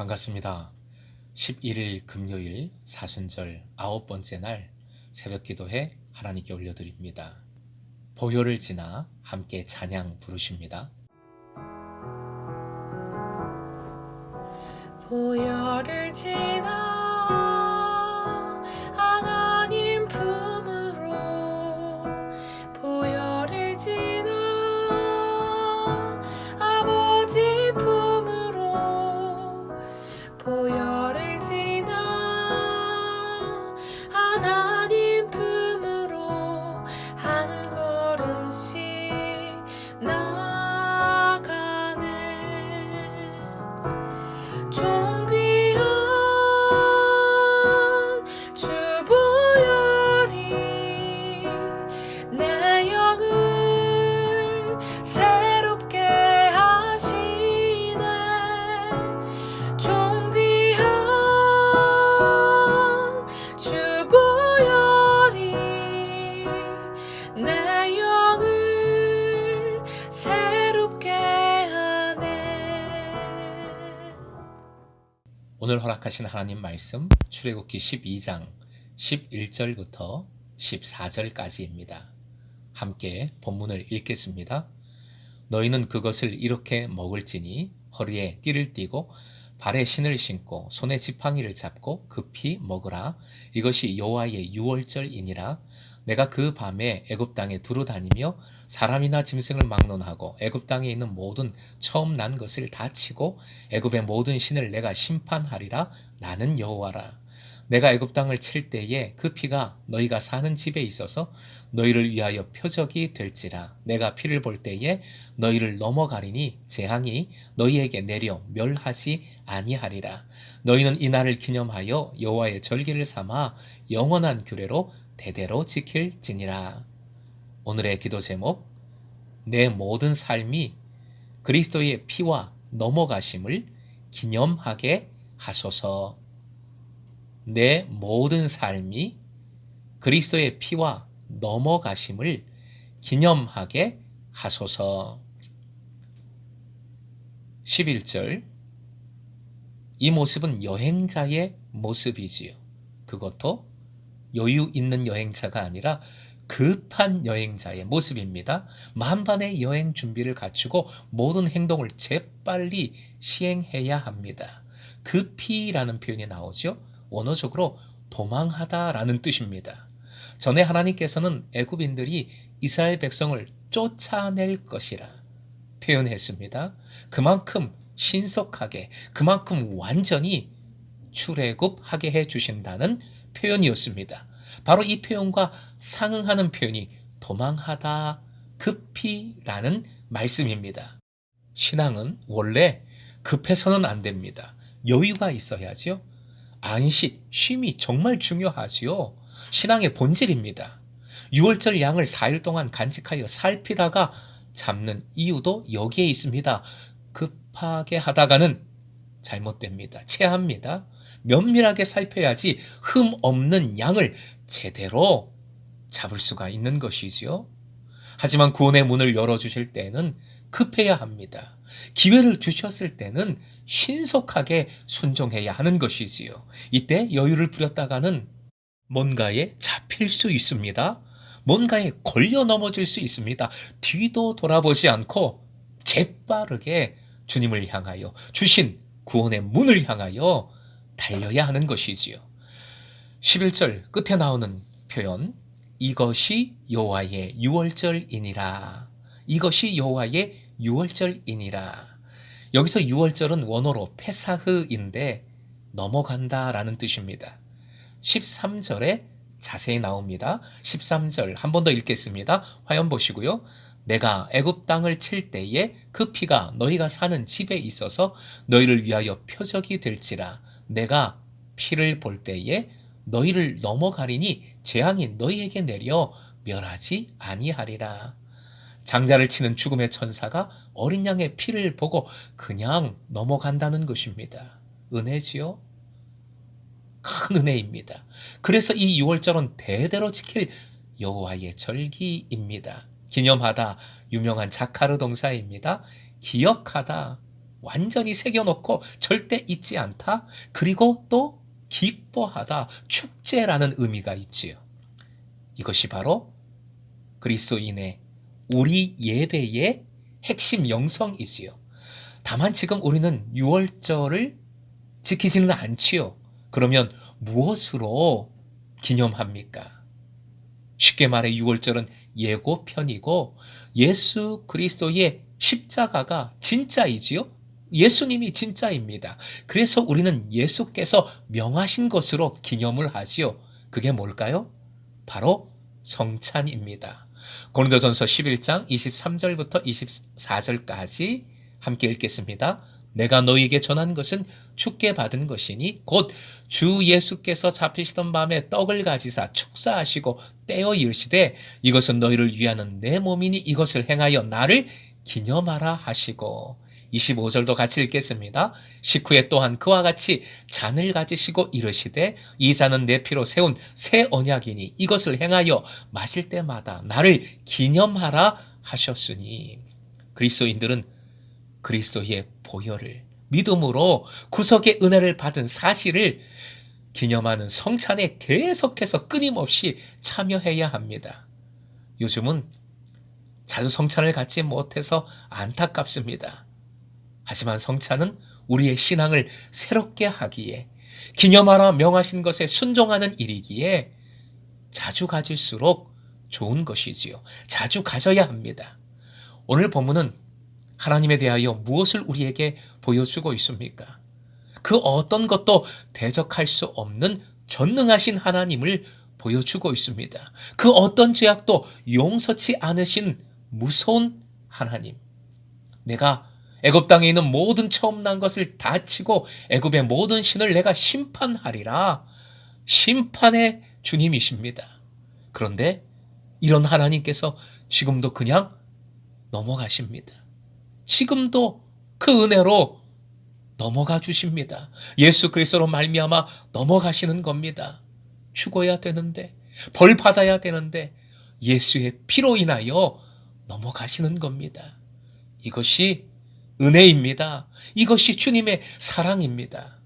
반갑습니다. 11일 금요일 사순절 아홉 번째 날 새벽 기도회 하나님께 올려드립니다. 보혈을 지나 함께 찬양 부르십니다. 보혈을 지나 하신 하나님 말씀 출애굽기 12장 11절부터 14절까지입니다. 함께 본문을 읽겠습니다. 너희는 그것을 이렇게 먹을지니 허리에 띠를 띠고 발에 신을 신고 손에 지팡이를 잡고 급히 먹으라 이것이 여호와의 유월절이니라 내가 그 밤에 애굽 땅에 두루 다니며 사람이나 짐승을 막론하고 애굽 땅에 있는 모든 처음 난 것을 다 치고 애굽의 모든 신을 내가 심판하리라. 나는 여호와라. 내가 애굽 땅을 칠 때에 그 피가 너희가 사는 집에 있어서 너희를 위하여 표적이 될지라. 내가 피를 볼 때에 너희를 넘어가리니 재앙이 너희에게 내려 멸하지 아니하리라. 너희는 이 날을 기념하여 여호와의 절기를 삼아 영원한 규례로 대대로 지킬지니라 오늘의 기도 제목 내 모든 삶이 그리스도의 피와 넘어가심을 기념하게 하소서 내 모든 삶이 그리스도의 피와 넘어가심을 기념하게 하소서. 11절 이 모습은 여행자의 모습이지요. 그것도 여유 있는 여행자가 아니라 급한 여행자의 모습입니다. 만반의 여행 준비를 갖추고 모든 행동을 재빨리 시행해야 합니다. 급히라는 표현이 나오죠. 원어적으로 도망하다라는 뜻입니다. 전에 하나님께서는 애굽인들이 이스라엘 백성을 쫓아낼 것이라 표현했습니다. 그만큼 신속하게, 그만큼 완전히 출애굽하게 해 주신다는 표현이었습니다. 바로 이 표현과 상응하는 표현이 도망하다 급히라는 말씀입니다. 신앙은 원래 급해서는 안 됩니다. 여유가 있어야죠. 안식, 쉼이 정말 중요하지요. 신앙의 본질입니다. 6월절 양을 4일 동안 간직하여 살피다가 잡는 이유도 여기에 있습니다. 급하게 하다가는 잘못됩니다. 체합니다. 면밀하게 살펴야지 흠 없는 양을 제대로 잡을 수가 있는 것이지요. 하지만 구원의 문을 열어주실 때는 급해야 합니다. 기회를 주셨을 때는 신속하게 순종해야 하는 것이지요. 이때 여유를 부렸다가는 뭔가에 잡힐 수 있습니다. 뭔가에 걸려 넘어질 수 있습니다. 뒤도 돌아보지 않고 재빠르게 주님을 향하여 주신 구원의 문을 향하여 달려야 하는 것이지요. 11절 끝에 나오는 표현 이것이 여호와의 유월절이니라. 이것이 여호와의 유월절이니라. 여기서 유월절은 원어로 페사흐인데 넘어간다라는 뜻입니다. 13절에 자세히 나옵니다. 13절 한 번 더 읽겠습니다. 화면 보시고요. 내가 애굽 땅을 칠 때에 그 피가 너희가 사는 집에 있어서 너희를 위하여 표적이 될지라 내가 피를 볼 때에 너희를 넘어가리니 재앙이 너희에게 내려 멸하지 아니하리라. 장자를 치는 죽음의 천사가 어린 양의 피를 보고 그냥 넘어간다는 것입니다. 은혜지요? 큰 은혜입니다. 그래서 이 6월절은 대대로 지킬 여호와의 절기입니다. 기념하다 유명한 자카르 동사입니다. 기억하다 완전히 새겨놓고 절대 잊지 않다. 그리고 또 기뻐하다. 축제라는 의미가 있지요. 이것이 바로 그리스도인의 우리 예배의 핵심 영성이지요. 다만 지금 우리는 6월절을 지키지는 않지요. 그러면 무엇으로 기념합니까? 쉽게 말해 6월절은 예고편이고 예수 그리스도의 십자가가 진짜이지요. 예수님이 진짜입니다. 그래서 우리는 예수께서 명하신 것으로 기념을 하지요. 그게 뭘까요? 바로 성찬입니다. 고린도전서 11장 23절부터 24절까지 함께 읽겠습니다. 내가 너희에게 전한 것은 축게 받은 것이니 곧 주 예수께서 잡히시던 밤에 떡을 가지사 축사하시고 떼어 이르시되 이것은 너희를 위하는 내 몸이니 이것을 행하여 나를 기념하라 하시고 25절도 같이 읽겠습니다. 식후에 또한 그와 같이 잔을 가지시고 이르시되 이 잔은 내 피로 세운 새 언약이니 이것을 행하여 마실 때마다 나를 기념하라 하셨으니 그리스도인들은 그리스도의 보혈을 믿음으로 구속의 은혜를 받은 사실을 기념하는 성찬에 계속해서 끊임없이 참여해야 합니다. 요즘은 자주 성찬을 갖지 못해서 안타깝습니다. 하지만 성찬은 우리의 신앙을 새롭게 하기에 기념하라 명하신 것에 순종하는 일이기에 자주 가질수록 좋은 것이지요. 자주 가져야 합니다. 오늘 본문은 하나님에 대하여 무엇을 우리에게 보여주고 있습니까? 그 어떤 것도 대적할 수 없는 전능하신 하나님을 보여주고 있습니다. 그 어떤 죄악도 용서치 않으신 무서운 하나님. 내가 애굽 땅에 있는 모든 처음 난 것을 다 치고 애굽의 모든 신을 내가 심판하리라. 심판의 주님이십니다. 그런데 이런 하나님께서 지금도 그냥 넘어가십니다. 지금도 그 은혜로 넘어가 주십니다. 예수 그리스도로 말미암아 넘어가시는 겁니다. 죽어야 되는데 벌 받아야 되는데 예수의 피로 인하여 넘어가시는 겁니다. 이것이 은혜입니다. 이것이 주님의 사랑입니다.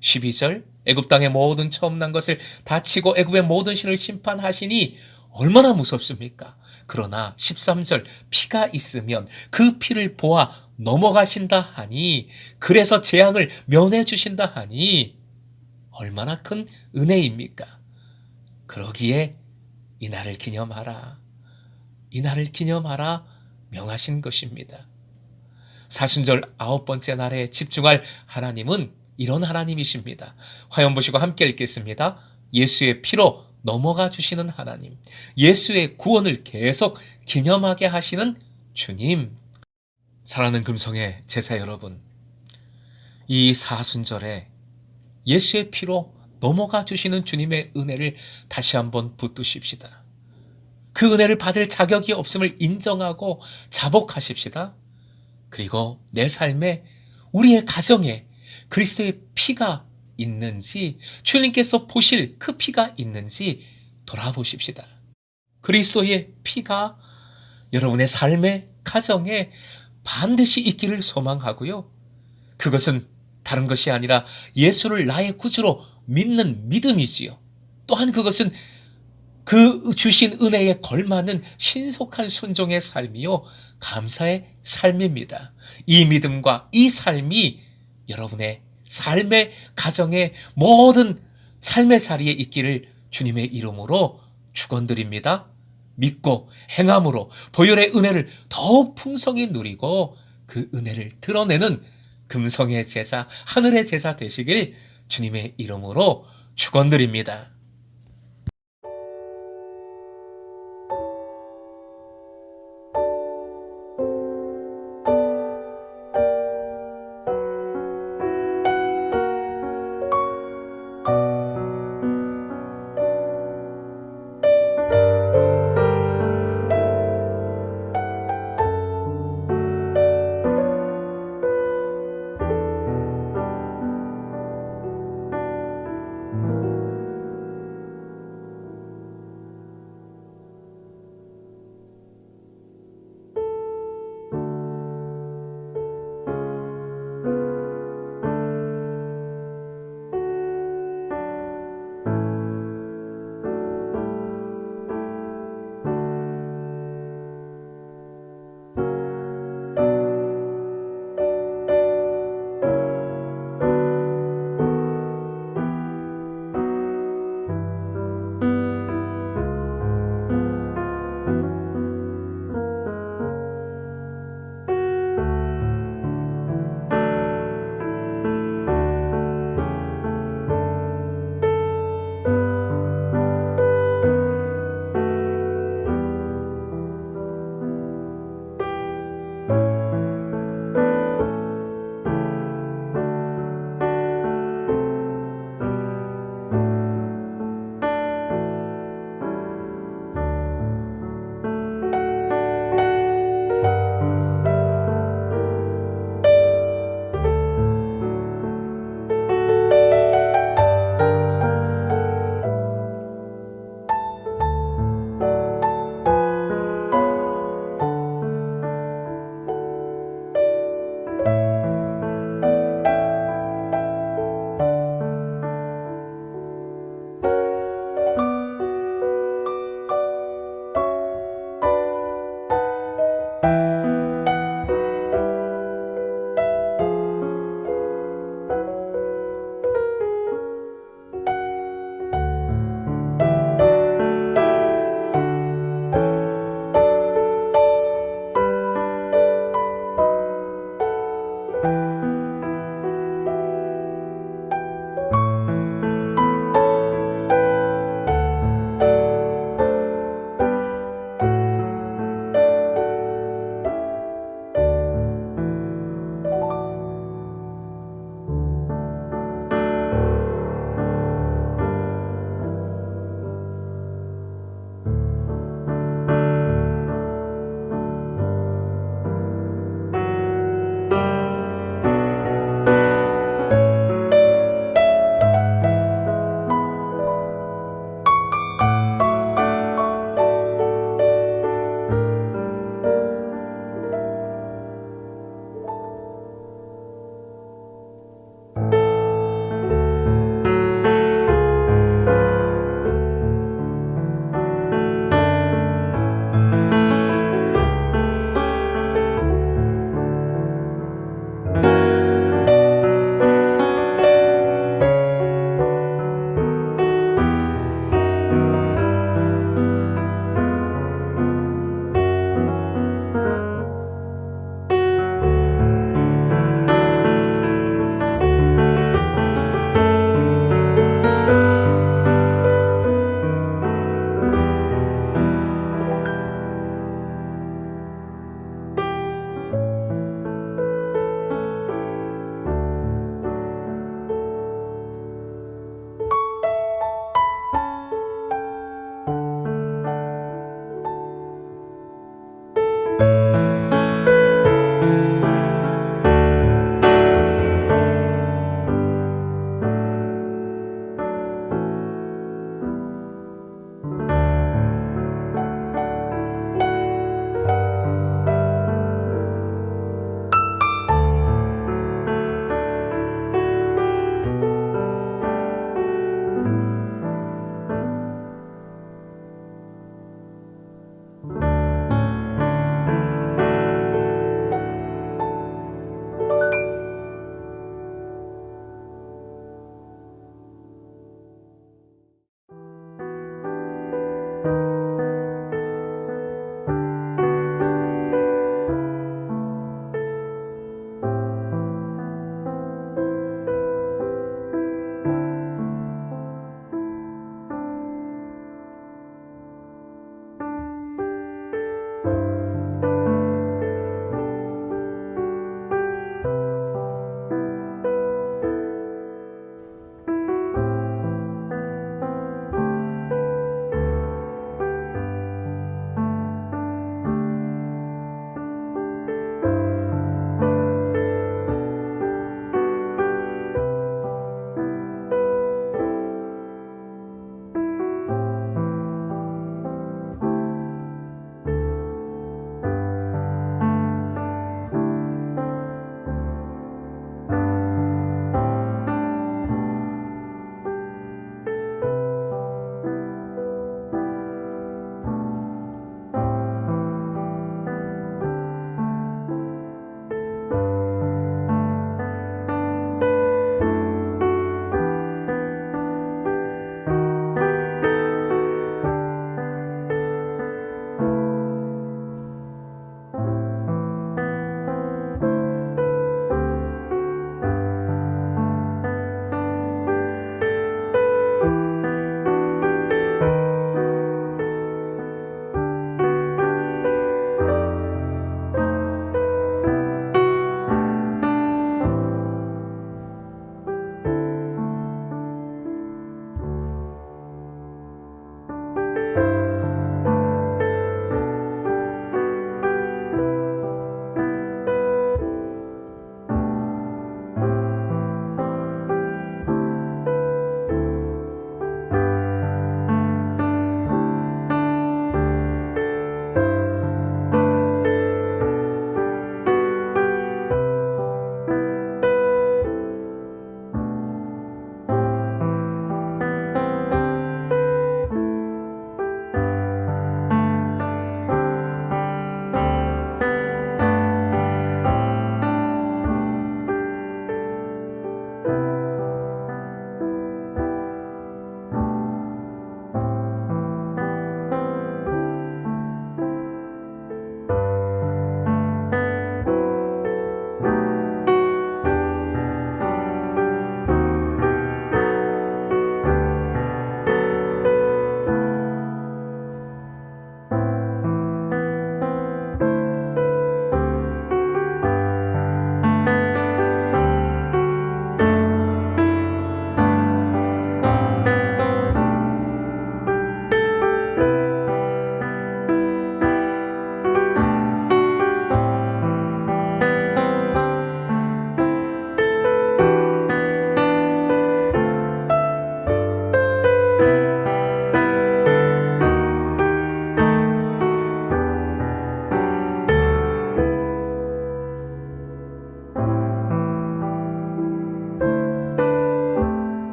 12절 애굽 땅의 모든 처음 난 것을 다치고 애굽의 모든 신을 심판하시니 얼마나 무섭습니까? 그러나 13절 피가 있으면 그 피를 보아 넘어가신다 하니 그래서 재앙을 면해 주신다 하니 얼마나 큰 은혜입니까? 그러기에 이 날을 기념하라. 이 날을 기념하라 명하신 것입니다. 사순절 아홉 번째 날에 집중할 하나님은 이런 하나님이십니다. 화연 보시고 함께 읽겠습니다. 예수의 피로 넘어가 주시는 하나님, 예수의 구원을 계속 기념하게 하시는 주님. 사랑하는 금성의 제사 여러분, 이 사순절에 예수의 피로 넘어가 주시는 주님의 은혜를 다시 한번 붙드십시다. 그 은혜를 받을 자격이 없음을 인정하고 자복하십시다. 그리고 내 삶에 우리의 가정에 그리스도의 피가 있는지 주님께서 보실 그 피가 있는지 돌아보십시다. 그리스도의 피가 여러분의 삶의 가정에 반드시 있기를 소망하고요. 그것은 다른 것이 아니라 예수를 나의 구주로 믿는 믿음이지요. 또한 그것은 그 주신 은혜에 걸맞는 신속한 순종의 삶이요. 감사의 삶입니다. 이 믿음과 이 삶이 여러분의 삶의 가정의 모든 삶의 자리에 있기를 주님의 이름으로 축원드립니다. 믿고 행함으로 보혈의 은혜를 더욱 풍성히 누리고 그 은혜를 드러내는 금성의 제사, 하늘의 제사 되시길 주님의 이름으로 축원드립니다.